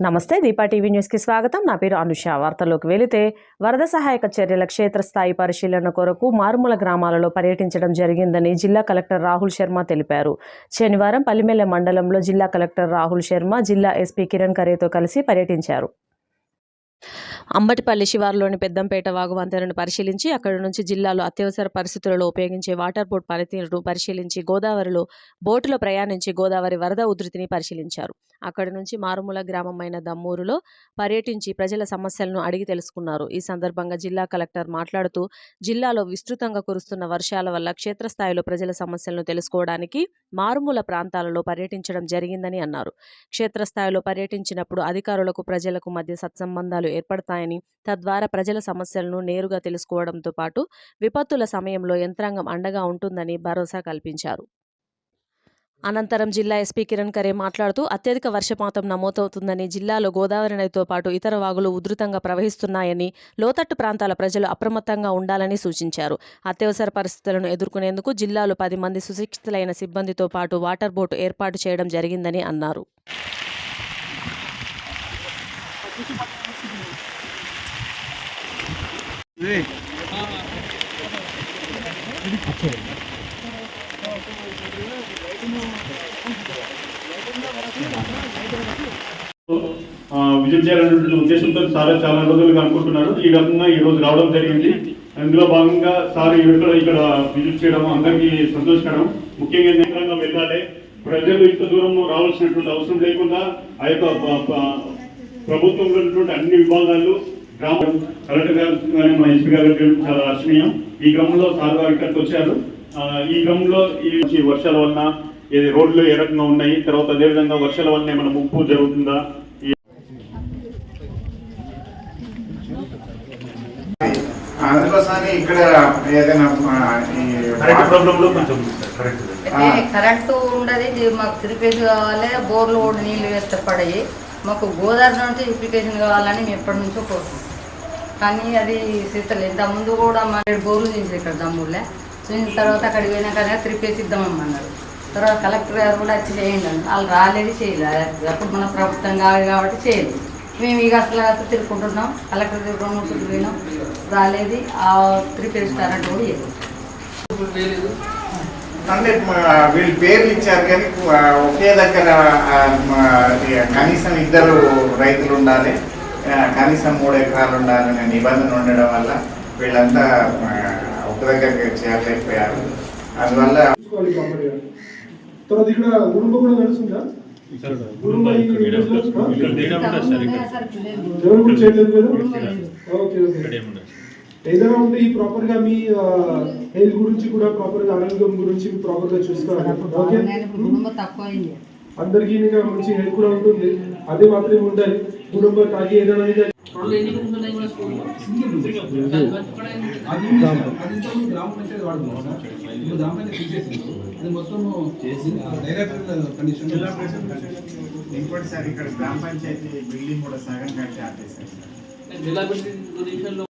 నమస్తే దీపా టీవీ న్యూస్కి స్వాగతం. నా పేరు అనుష. వార్తల్లోకి వెళితే వరద సహాయక చర్యల క్షేత్రస్థాయి పరిశీలన కొరకు మారుమూల గ్రామాలలో పర్యటించడం జరిగిందని జిల్లా కలెక్టర్ రాహుల్ శర్మ తెలిపారు. శనివారం పల్లిమెల్ల మండలంలో జిల్లా కలెక్టర్ రాహుల్ శర్మ జిల్లా ఎస్పీ కిరణ్ ఖరేతో కలిసి పర్యటించారు. అంబటిపల్లి శివారులోని పెద్దంపేట వాగు వంతెనను పరిశీలించి అక్కడి నుంచి జిల్లాలో అత్యవసర పరిస్థితులలో ఉపయోగించే వాటర్ బోట్ పనితీరును పరిశీలించి గోదావరిలో బోటులో ప్రయాణించి గోదావరి వరద ఉధృతిని పరిశీలించారు. అక్కడి నుంచి మారుమూల గ్రామమైన దమ్మూరులో పర్యటించి ప్రజల సమస్యలను అడిగి తెలుసుకున్నారు. ఈ సందర్భంగా జిల్లా కలెక్టర్ మాట్లాడుతూ జిల్లాలో విస్తృతంగా కురుస్తున్న వర్షాల వల్ల క్షేత్రస్థాయిలో ప్రజల సమస్యలను తెలుసుకోవడానికి మారుమూల ప్రాంతాలలో పర్యటించడం జరిగిందని అన్నారు. క్షేత్రస్థాయిలో పర్యటించినప్పుడు అధికారులకు ప్రజలకు మధ్య సత్సంబంధాలు ఏర్పడతాయని తద్వారా ప్రజల సమస్యలను నేరుగా తెలుసుకోవడంతో పాటు విపత్తుల సమయంలో యంత్రాంగం అండగా ఉంటుందని భరోసా కల్పించారు. అనంతరం జిల్లా ఎస్పీ కిరణ్ ఖరే మాట్లాడుతూ అత్యధిక వర్షపాతం నమోదవుతుందని జిల్లాలో గోదావరి నదితో పాటు ఇతర వాగులు ఉధృతంగా ప్రవహిస్తున్నాయని లోతట్టు ప్రాంతాల ప్రజలు అప్రమత్తంగా ఉండాలని సూచించారు. అత్యవసర పరిస్థితులను ఎదుర్కొనేందుకు జిల్లాలో పది మంది సుశిక్షితులైన సిబ్బందితో పాటు వాటర్ బోటు ఏర్పాటు చేయడం జరిగిందని అన్నారు. విజిట్ చేయాలనే ఉద్దేశంతో సార్ చాలా రోజులుగా అనుకుంటున్నారు ఈ రకంగా ఈ రోజు రావడం జరిగింది. అందులో భాగంగా సార్ ఇక్కడ ఇక్కడ విజిట్ చేయడం అందరికీ సంతోషకరం. ముఖ్యంగా నేత్రంగా వెళ్ళాలి. ప్రజలు ఇంత దూరం రావాల్సినటువంటి అవసరం లేకుండా ఆ యొక్క ప్రభుత్వంలో ఉన్నటువంటి అన్ని విభాగాలు గ్రామ కలెక్టర్ గారు కానీ మా ఎస్పీ గారు చాలా హర్షణీయం ఈ క్రమంలో సార్ గారు ఇక్కడికి వచ్చారు. ఈ క్రమంలో ఈ వర్షాల వలన ఏది రోడ్లు ఏ రకంగా ఉన్నాయి తర్వాత అదేవిధంగా వర్షాల వలన ఏమైనా ముప్పు జరుగుతుందా? ఈ అందుకోసమని ఇక్కడ ఏదైనా కరెంట్ ప్రాబ్లంలో కొంచెం కరెక్ట్ అయితే కరెంటు ఉండదు మాకు త్రిపేజ్ కావాలి బోర్లు కూడా నీళ్ళు వేస్తే పడాయి. మాకు గోదావరి నుండి అప్లికేషన్ కావాలని మేము ఎప్పటి నుంచో కోరుతున్నాం కానీ అది సీతలు ఇంత ముందు కూడా మా ఏడు బోర్లు చేసారు ఇక్కడ దమ్ముళ్ళే. చూసిన తర్వాత అక్కడికి పోయినాకనే త్రిపేజ్ ఇద్దామన్నారు తర్వాత కలెక్టర్ గారు కూడా వచ్చి చేయండి అని వాళ్ళు రాలేదు చేయలేదు అప్పుడు మన ప్రభుత్వం కాదు కాబట్టి చేయలేదు. మేము ఇక అసలు అసలు తిరుగుకుంటున్నాం కలెక్టర్ తిరుగుతాం రెండు పోయినాం. రాలేదు. ఆ త్రిపేజ్ కరెంట్ కూడా చేయలేదు. అంటే వీళ్ళు పేర్లు ఇచ్చారు కానీ ఒకే దగ్గర కనీసం ఇద్దరు రైతులు ఉండాలి కనీసం మూడు ఎకరాలు ఉండాలనే నిబంధన ఉండడం వల్ల వీళ్ళంతా ఒక దగ్గర చేరలేకపోయారు. అందువల్ల తర్వాత ఇక్కడ కూడా కూడా చేయలేదు ఓకే ఓకే. ఏదైనా ఉంటే ఈ ప్రాపర్గా మీ హెల్త్ గురించి కూడా ప్రాపర్గా ఆరోగ్యం గురించి ప్రాపర్గా చూసుకోవాలి. ఓకే అందరికి ఇంకా మంచి హెల్త్ కూడా ఉంటుంది. అదే మాత్రమే ఉండాలి. కుటుంబం తాగి ఏదైనా ఇంకా అది అది గ్రామ పంచాయతీ వాడుతున్నాం సార్ ఇప్పుడు గ్రామ పంచాయతీ తీసేసింది అది మొత్తం చేసి డైరెక్ట్ కండిషన్ ఇంకోటిసారి ఇక్కడ గ్రామ పంచాయతీ బిల్డింగ్ కూడా సగం కట్టి జిల్లా